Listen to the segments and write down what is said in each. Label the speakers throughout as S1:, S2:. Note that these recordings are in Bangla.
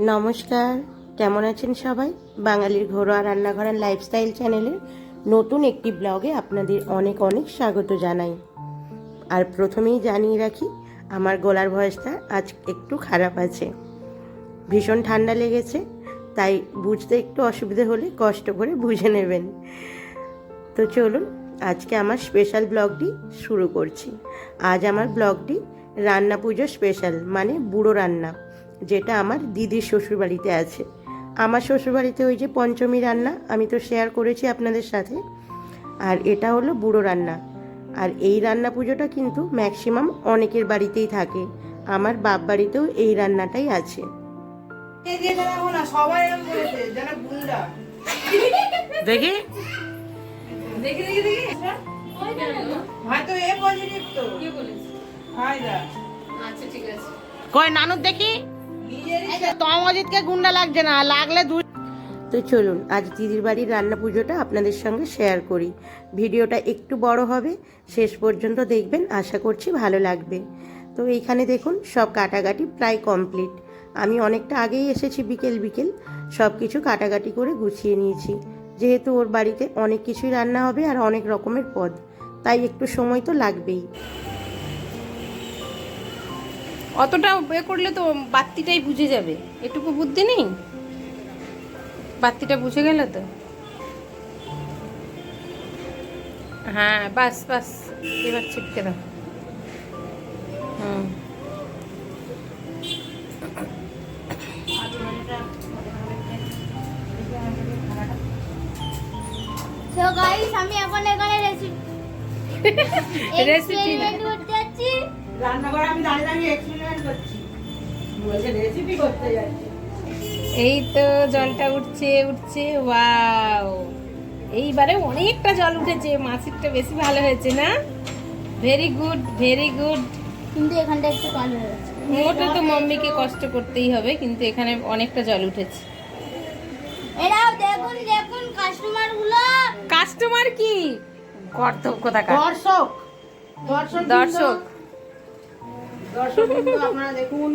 S1: নমস্কার, কেমন আছেন সবাই? বাঙালির ঘরোয়া রান্নাঘরের লাইফস্টাইল চ্যানেলের নতুন একটি ব্লগে আপনাদের অনেক অনেক স্বাগত জানাই। আর প্রথমেই জানিয়ে রাখি, আমার গলার ভয়েসটা আজ একটু খারাপ আছে। ভীষণ ঠান্ডা লেগেছে, তাই বুঝতে একটু অসুবিধে হলে কষ্ট করে বুঝে নেবেন। তো চলুন, আজকে আমার স্পেশাল ব্লগটি শুরু করছি। আজ আমার ব্লগটি রান্না পুজো স্পেশাল মানে বুড়ো রান্না। যেটা আমার দিদির শ্বশুরবাড়িতে আছে। আমার শ্বশুরবাড়িতে ওই যে পঞ্চমী রান্না আমি তো শেয়ার করেছি আপনাদের সাথে। আর এটা হলো বুড়ো রান্না। আর এই রান্না পুজোটা কিন্তু ম্যাক্সিমাম অনেকের বাড়িতেই থাকে। আমার বাপ বাড়িতেও এই রান্নাটাই আছে।
S2: এই দিয়ে বেরাবো না, সবাই এরকম করেছে, যেন গুন্ডা।
S1: দেখি।
S2: দেখি, দেখি, দেখি। হয়তো এ positive তো। হায়দা।
S1: কয় নানুর দেখি।
S2: নিজেরই
S1: তমজিৎকে গুন্ডা লাগছে না, লাগলে দু তো চলুন, আজ দিদির বাড়ির রান্না পুজোটা আপনাদের সঙ্গে শেয়ার করি। ভিডিওটা একটু বড় হবে, শেষ পর্যন্ত দেখবেন, আশা করছি ভালো লাগবে। তো এইখানে দেখুন, সব কাটাকাটি প্রায় কমপ্লিট আমি অনেকটা আগেই এসেছি বিকেল বিকেল সব কিছু কাটাকাটি করে গুছিয়ে নিয়েছি। যেহেতু ওর বাড়িতে অনেক কিছুই রান্না হবে আর অনেক রকমের পদ, তাই একটু সময় তো লাগবেই।
S3: অতটা এ করলে তো বাত্তিটাই বুঝে যাবে। এটুকু বুদ্ধি নেই? বাত্তিটা বুঝে গেল তো? হ্যাঁ বাস বাস এবার ছিটকে দাও। হুম।
S4: তো গাইস আমি এখন এখানে রেসিপি
S3: রেসিপি
S4: করতে যাচ্ছি।
S2: রান্নাঘরে আমি দাঁড়িয়ে দাঁড়িয়ে
S3: এই তো জলটা উঠছে উঠছে ওয়াও। এইবারে অনেকটা জল উঠেছে মাছেরটা বেশি ভালো হয়েছে না? ভেরি গুড ভেরি গুড
S4: কিন্তু এখানটা একটু কালো হয়ে গেছে
S3: মোটা তো মাম্মিকে কষ্ট করতেই হবে কিন্তু এখানে অনেকটা জল উঠেছে।
S4: এরাও দেখুন দেখুন কাস্টমারগুলো।
S3: কাস্টমার কি? কর্ত কোথাকার?
S2: দর্শক। দর্শক
S3: দর্শক।
S2: দর্শক আপনারা দেখুন।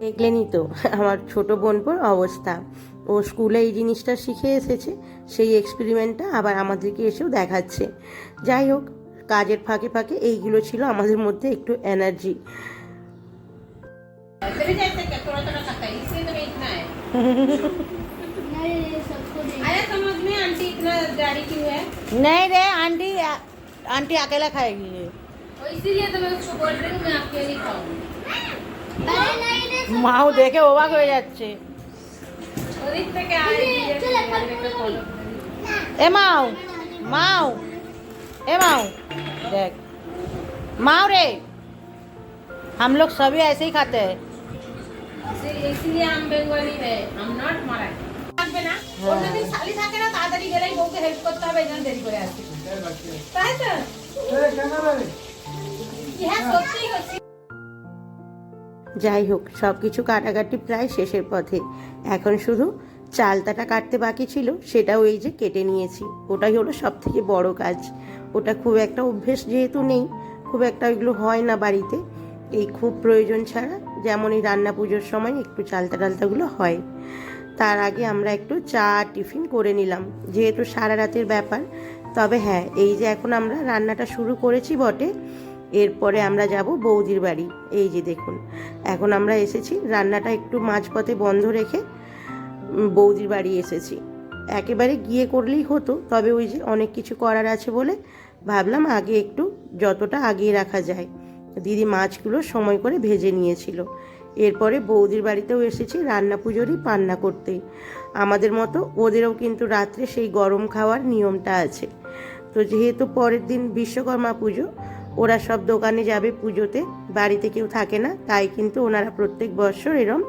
S1: দেখলেনই তো আমার ছোট বোনপোর অবস্থা ও স্কুলে এই জিনিসটা শিখে এসেছে সেই এক্সপেরিমেন্টটা আবার আমাদেরকে এসেও দেখাচ্ছে যাই হোক কাজের ফাঁকে ফাঁকে এইগুলো ছিল আমাদের মধ্যে একটু এনার্জি नहीं रे आंटी आंटी अकेला खाएगी ये
S4: আরে নাই রে
S1: মাও দেখে অবাক হয়ে যাচ্ছে এ মাও মাও ए माओ देख माओ रे हम लोग सभी ऐसे ही खाते हैं
S3: इसलिए हम बेंगली है हम नॉट माराठी থাকবে না অন্যদিন শালি থাকে না তাড়াতাড়ি গেলেই বউকে হেল্প করতে হবে এজন্য দেরি করে আসি তাই তো হ্যাঁ সত্যিই করছি
S1: যাই হোক সব কিছু কাটাকাটি প্রায় শেষের পথে। এখন শুধু চালতাটা কাটতে বাকি ছিল, সেটাও এই যে কেটে নিয়েছি। ওটাই হলো সব থেকে বড় কাজ। ওটা খুব একটা অভ্যেস যেহেতু নেই, খুব একটা ওইগুলো হয় না বাড়িতে। এই খুব প্রয়োজন ছাড়া যেমন এই রান্না পুজোর সময় একটু চালতা টালতাগুলো হয়। তার আগে আমরা একটু চা টিফিন করে নিলাম। যেহেতু সারা রাতের ব্যাপার, তবে হ্যাঁ এই যে এখন আমরা রান্নাটা শুরু করেছি বটে এরপরে আমরা যাব বৌদির বাড়ি। এই যে দেখুন, এখন আমরা এসেছি। রান্নাটা একটু মাঝপথে বন্ধ রেখে বৌদির বাড়ি এসেছি। একেবারে গিয়ে করলেই হতো, তবে ওই যে অনেক কিছু করার আছে বলে ভাবলাম আগে একটু যতটা আগিয়ে রাখা যায়। দিদি মাছগুলো সময় করে ভেজে নিয়েছিল। এরপরে বৌদির বাড়িতেও এসেছি রান্না পুজোরই পান্না করতে। আমাদের মতো ওদেরও কিন্তু রাত্রে সেই গরম খাওয়ার নিয়মটা আছে। তো যেহেতু পরের দিন বিশ্বকর্মা পুজো ওরা সব দোকানে যাবে পুজোতে বাড়িতে কেউ থাকে না তাই কিন্তু ওনারা প্রত্যেক বছর এরম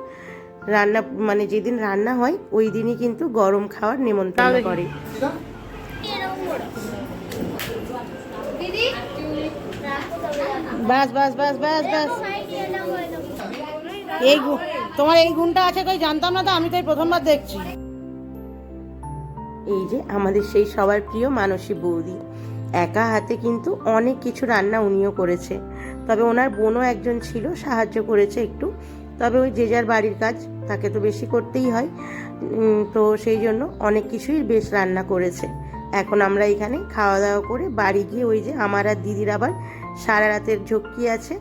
S1: রান্না মানে যেদিন রান্না হয় ওই দিনই কিন্তু গরম খাওয়ার নিমন্ত্রণ করে। বাস বাস বাস বাস বাস। এই তোমার এই গুণটা আছে কই জানতাম না তো আমি তো প্রথমবার দেখছি। এই যে আমাদের সেই সবার প্রিয় মানসী বৌদি। একা হাতে কিন্তু অনেক কিছু রান্না উনিও করেছে। তবে ওনার বোনও একজন ছিল, সাহায্য করেছে একটু। তবে ওই যে যার বাড়ির কাজ, তাকে তো বেশি করতেই হয়। তো সেই জন্য অনেক কিছুই বেশ রান্না করেছে। এখন আমরা এখানে খাওয়া দাওয়া করে বাড়ি গিয়ে ওই যে আমার আর দিদির আবার সারা রাতের ঝক্কি আছে।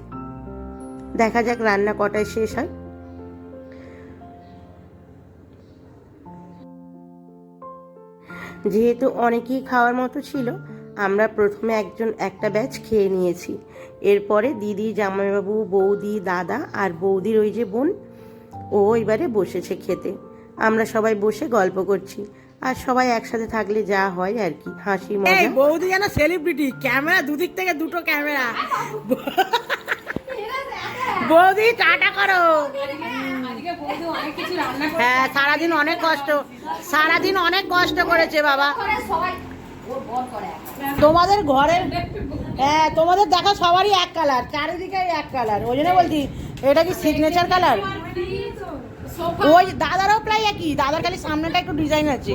S1: দেখা যাক রান্না কটায় শেষ হয়। যেহেতু অনেকেই খাওয়ার মতো ছিল আমরা প্রথমে একজন একটা ব্যাচ খেয়ে নিয়েছি। এরপরে দিদি, জামাইবাবু, বৌদি, দাদা আর বৌদির ওই যে বোন, ও এবারে বসেছে খেতে। আমরা সবাই বসে গল্প করছি আর সবাই একসাথে থাকলে যা হয় আর কি, হাসি, মজা।
S2: বৌদি যেন সেলিব্রিটি ক্যামেরা দুদিক থেকে দুটো ক্যামেরা বৌদি, টাটা করো। হ্যাঁ সারাদিন অনেক কষ্ট, সারাদিন অনেক কষ্ট করেছে বাবা। তোমাদের ঘরের হ্যাঁ তোমাদের দেখা সবারই এক কালার চারিদিকে এক কালার ওই জন্য বলছি, এটা কি সিগনেচার কালার ওই দাদারও প্রায় একই, দাদার খালি সামনেটা একটু ডিজাইন আছে।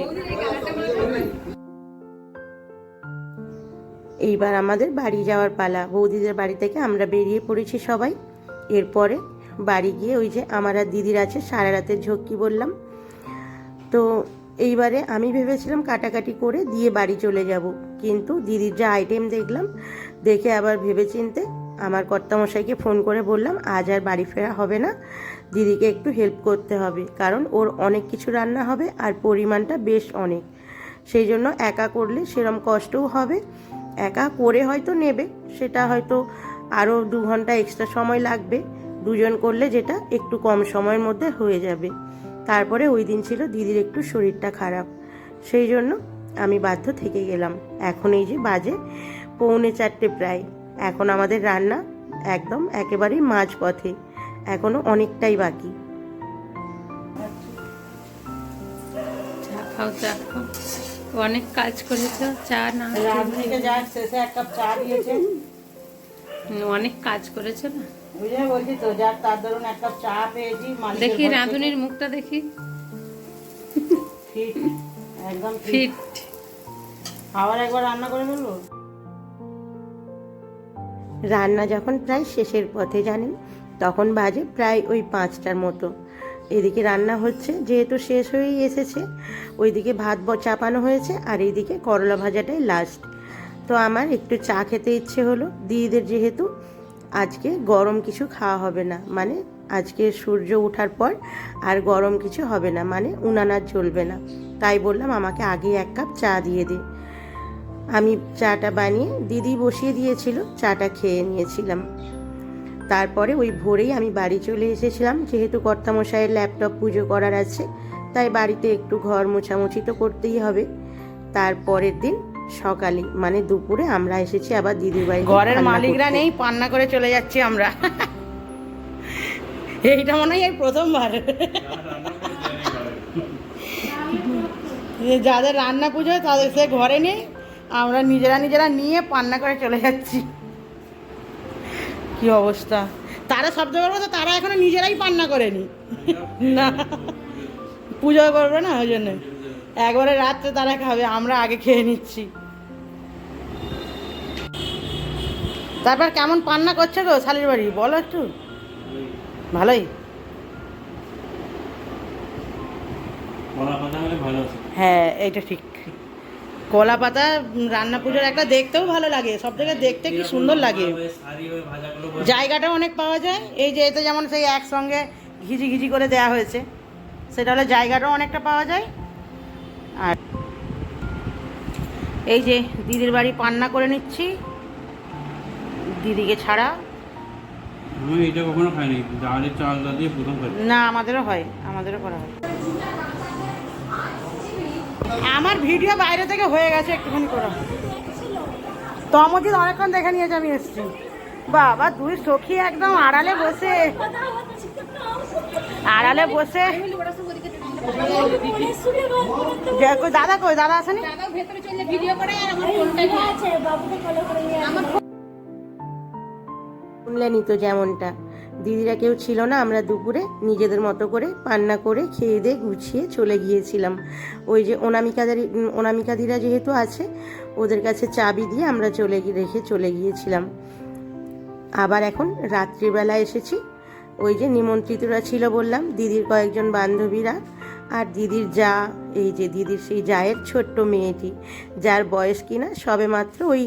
S1: এইবার আমাদের বাড়ি যাওয়ার পালা। বৌদিদের বাড়ি থেকে আমরা বেরিয়ে পড়েছি সবাই। এরপরে বাড়ি গিয়ে ওই যে আমার আর দিদির আছে, সারা রাতের ঝক্কি বললাম। তো এইবারে আমি ভেবেছিলাম কাটাকাটি করে দিয়ে বাড়ি চলে যাব, কিন্তু দিদির যা আইটেম দেখলাম, দেখে আবার ভেবেচিন্তে আমার কর্তামশাইকে ফোন করে বললাম, আজ আর বাড়ি ফেরা হবে না, দিদিকে একটু হেল্প করতে হবে, কারণ ওর অনেক কিছু রান্না হবে আর পরিমাণটা বেশ অনেক। সেই জন্য একা করলে সেরম কষ্টও হবে, একা করে হয়তো নেবে, সেটা হয়তো আরও দু ঘণ্টা এক্সট্রা সময় লাগবে, দুজন করলে যেটা একটু কম সময়ের মধ্যে হয়ে যাবে। তারপরে ওই দিন ছিল দিদির একটু শরীরটা খারাপ। সেই জন্য আমি বাধ্য থেকে গেলাম। এখন এই যে বাজে পৌনে চারটে প্রায়। এখন আমাদের রান্না একদম একেবারেই মাঝ পথে এখনও অনেকটাই বাকি।
S3: চা খাও চা খাও। অনেক কাজ করেছ চা না
S2: রাজনীকে শেষে এক কাপ চা দিয়েছে।
S3: অনেক কাজ করেছে না?
S2: ওই বলছি তো যার তার ধরুন এক কাপ চা পেয়েছি
S3: দেখি রাঁধুনির মুখটা দেখি।
S2: ফিট একদম ফিট।
S3: ফিট।
S2: আবার একবার রান্না করে ফেলব?
S1: রান্না যখন প্রায় শেষের পথে জানেন তখন বাজে প্রায় ওই পাঁচটার মতো। এদিকে রান্না হচ্ছে যেহেতু শেষ হয়েই এসেছে ওইদিকে ভাত চাপানো হয়েছে আর এইদিকে করলা ভাজাটাই লাস্ট তো আমার একটু চা খেতে ইচ্ছে হলো দিদিদের যেহেতু আজকে গরম কিছু খাওয়া হবে না। মানে আজকে সূর্য ওঠার পর আর গরম কিছু হবে না। মানে উনানার চলবে না। তাই বললাম, আমাকে আগে এক কাপ চা দিয়ে দে। আমি চাটা বানিয়ে দিদি বসিয়ে দিয়েছিল, চাটা খেয়ে নিয়েছিলাম। তারপরে ওই ভোরেই আমি বাড়ি চলে এসেছিলাম। যেহেতু কর্তামশাইয়ের ল্যাপটপ পুজো করার আছে, তাই বাড়িতে একটু ঘর মোছামুছি তো করতেই হবে। তারপরের দিন সকালে মানে দুপুরে আমরা এসেছি আবার দিদির বাড়ি
S2: ঘরের মালিকরা নেই পান্না করে চলে যাচ্ছি আমরা। এইটা মনে হয় প্রথমবার। যাদের রান্না পুজো তাদের সে ঘরে নেই আমরা নিজেরা নিজেরা নিয়ে পান্না করে চলে যাচ্ছি। কি অবস্থা? তারা সবচেয়ে বড় কথা তারা এখনও নিজেরাই পান্না করেনি। না। পুজো করবে না ওই জন্য। একবারে রাত্রে তারা খাবে আমরা আগে খেয়ে নিচ্ছি। তারপর কেমন পান্না করছে গো শালির বাড়ি? বলো একটু। ভালোই। হ্যাঁ এইটা ঠিক। কলা পাতা রান্না পুজোর একটা দেখতেও ভালো লাগে। সব থেকে দেখতে কি সুন্দর লাগে। জায়গাটাও অনেক পাওয়া যায়। এই যে এতে যেমন সেই একসঙ্গে ঘিজি ঘিজি করে দেয়া হয়েছে সেটা হলে জায়গাটাও অনেকটা পাওয়া যায়। আর এই যে দিদির বাড়ি পান্না করে নিচ্ছি। দিদিকে ছাড়া।
S5: এটা কখনো খাইনি ডালের চাল দিয়ে প্রথম খাই।
S2: না আমাদেরও হয় আমাদেরও করা হয়। আমার ভিডিও বাইরে থেকে হয়ে গেছে একটুখানি করা। তমজিৎ অনেকক্ষণ দেখে নিয়েছে আমি এসছি। বাবা দুই সখী একদম আড়ালে বসে। আড়ালে বসে। দাদা কই? দাদা আসেনি?
S1: শুনলেনই তো যেমনটা। দিদিরা কেউ ছিল না, আমরা দুপুরে নিজেদের মতো করে পান্না করে খেয়ে দিয়ে গুছিয়ে চলে গিয়েছিলাম। ওই যে অনামিকাদারি অনামিকাদিরা যেহেতু আছে, ওদের কাছে চাবি দিয়ে আমরা চলে রেখে চলে গিয়েছিলাম। আবার এখন রাত্রিবেলা এসেছি। ওই যে নিমন্ত্রিতরা ছিল বললাম, দিদির কয়েকজন বান্ধবীরা আর দিদির যা, এই যে দিদির সেই জায়ের ছোট্ট মেয়েটি, যার বয়স কিনা সবে মাত্র ওই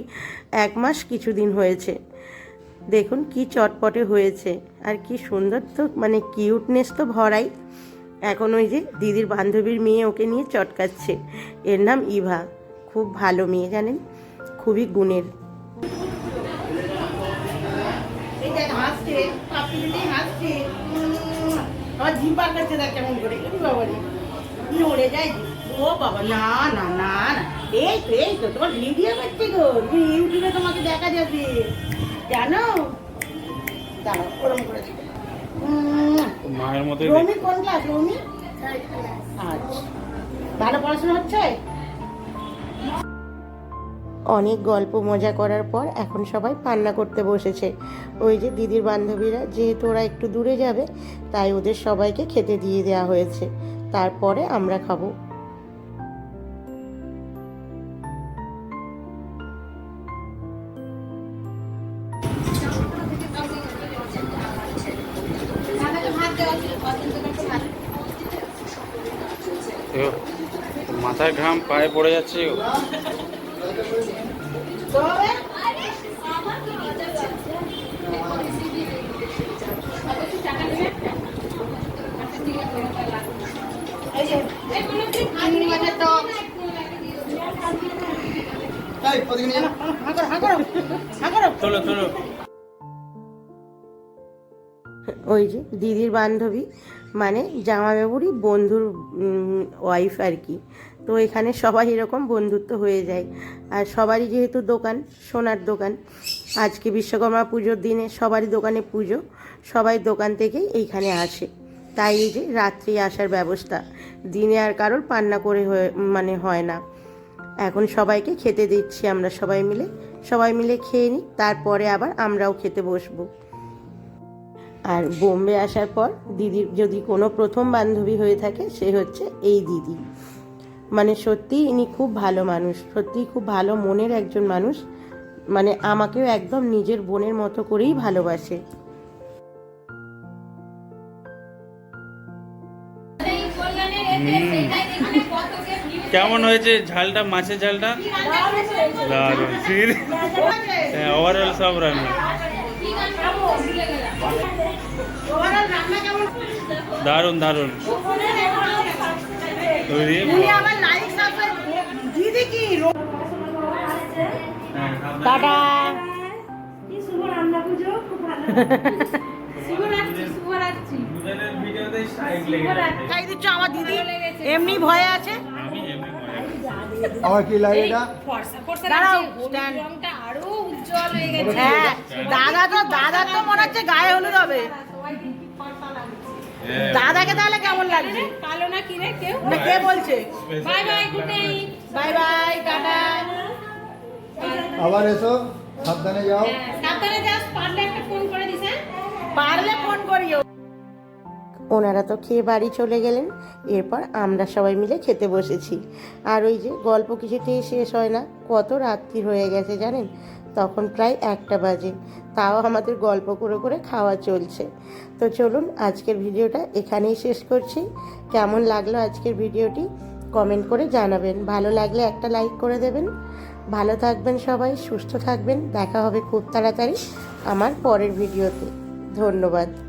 S1: এক মাস কিছুদিন হয়েছে। দেখুন কি চটপটে হয়েছে, আর কি সুন্দর তো মানে কিউটনেস তো ভরাই। এখন ওই যে দিদির বান্ধবীর মেয়ে ওকে নিয়ে চটকাচ্ছে। এর নাম ইভা, খুব ভালো মেয়ে জানেন, খুবই গুণের।
S2: হাসছে পাপড়ি দিদি হাসছে উম, আমার বার করছে দেখ কেমন করে। কি বাবা রে নড়ে যায়। ও বাবা না না না না। এই তো এই তো তোমার ভিডিও করছে গো। তুমি ইউটিউবে তোমাকে দেখা যাবে। জানো দাঁড়াও ওরম করে দেখো।
S5: মায়ের মতো
S2: রমি কোন ক্লাস রমি? আচ্ছা। ভালো পড়াশোনা হচ্ছে?
S1: অনেক গল্প মজা করার পর এখন সবাই পান্না করতে বসেছে। ওই যে দিদির বান্ধবীরা, যেহেতু ওরা একটু দূরে যাবে, তাই ওদের সবাইকে খেতে দিয়ে দেওয়া হয়েছে। তারপরে আমরা খাব।
S5: মাথায় ঘাম, পায়ে পড়ে যাচ্ছে
S1: ওই যে দিদির বান্ধবী মানে জামা জামাইবাবুরই বন্ধুর ওয়াইফ আর কি। তো এখানে সবাই এরকম বন্ধুত্ব হয়ে যায়। আর সবারই যেহেতু দোকান, সোনার দোকান, আজকে বিশ্বকর্মা পুজোর দিনে সবারই দোকানে পুজো, সবাই দোকান থেকেই এইখানে আসে। তাই এই যে রাত্রি আসার ব্যবস্থা, দিনে আর কারোর পান্না করে হয়ে মানে হয় না। এখন সবাইকে খেতে দিচ্ছি আমরা সবাই মিলে সবাই মিলে খেয়ে নিই, তারপরে আবার আমরাও খেতে বসবো। আর বোম্বে আসার পর দিদির যদি কোনো প্রথম বান্ধবী হয়ে থাকে, সে হচ্ছে এই দিদি। মানে সত্যি ইনি খুব ভালো মানুষ সত্যিই খুব ভালো মনের একজন মানুষ। মানে আমাকেও একদম নিজের বোনের মতো করেই ভালোবাসে।
S5: কেমন হয়েছে ঝালটা, মাছের ঝালটা? দারুণ। হ্যাঁ ওভারঅল সব রান্না। দারুণ দারুণ ওরে
S2: তুমি
S5: বাবা।
S2: আবার লাইক সাবস্ক্রাইব দিদি কি টাটা। আমার দিদি? এমনি ভয়ে আছে?
S5: আমি এমনি মজা
S6: আমার কি লাগে এটা?
S3: ফর্সা ফর্সা
S2: দাঁড়াও,
S3: লাগছে, হলুদ
S2: stand.
S3: রংটা আরও উজ্জ্বল হয়ে গেছে।
S2: দাদা তো দাদা তো মনে হচ্ছে গায়ে হলুদ হবে। দাদাকে তাহলে কেমন লাগছে?
S3: কালো না কি রে কেউ
S2: না কে বলছে?
S3: Bye bye good night
S2: bye bye tata.
S6: আবার এসো সাবধানে যাও।
S3: সাবধানে যাও পারলে একটা ফোন করে দিস হ্যাঁ।
S2: পারলে ফোন করিও।
S1: ওনারা তো খেয়ে বাড়ি চলে গেলেন। এরপর আমরা সবাই মিলে খেতে বসেছি। আর ওই যে গল্প কিছুতেই শেষ হয় না। কত রাত্রি হয়ে গেছে জানেন? তখন প্রায় একটা বাজে। তাও আমাদের গল্প করে করে খাওয়া চলছে। তো চলুন আজকের ভিডিওটা এখানেই শেষ করছি। কেমন লাগল আজকের ভিডিওটি? কমেন্ট করে জানাবেন। ভালো লাগলে একটা লাইক করে দেবেন। ভালো থাকবেন সবাই, সুস্থ থাকবেন। দেখা হবে খুব তাড়াতাড়ি আমার পরের ভিডিওতে। ধন্যবাদ।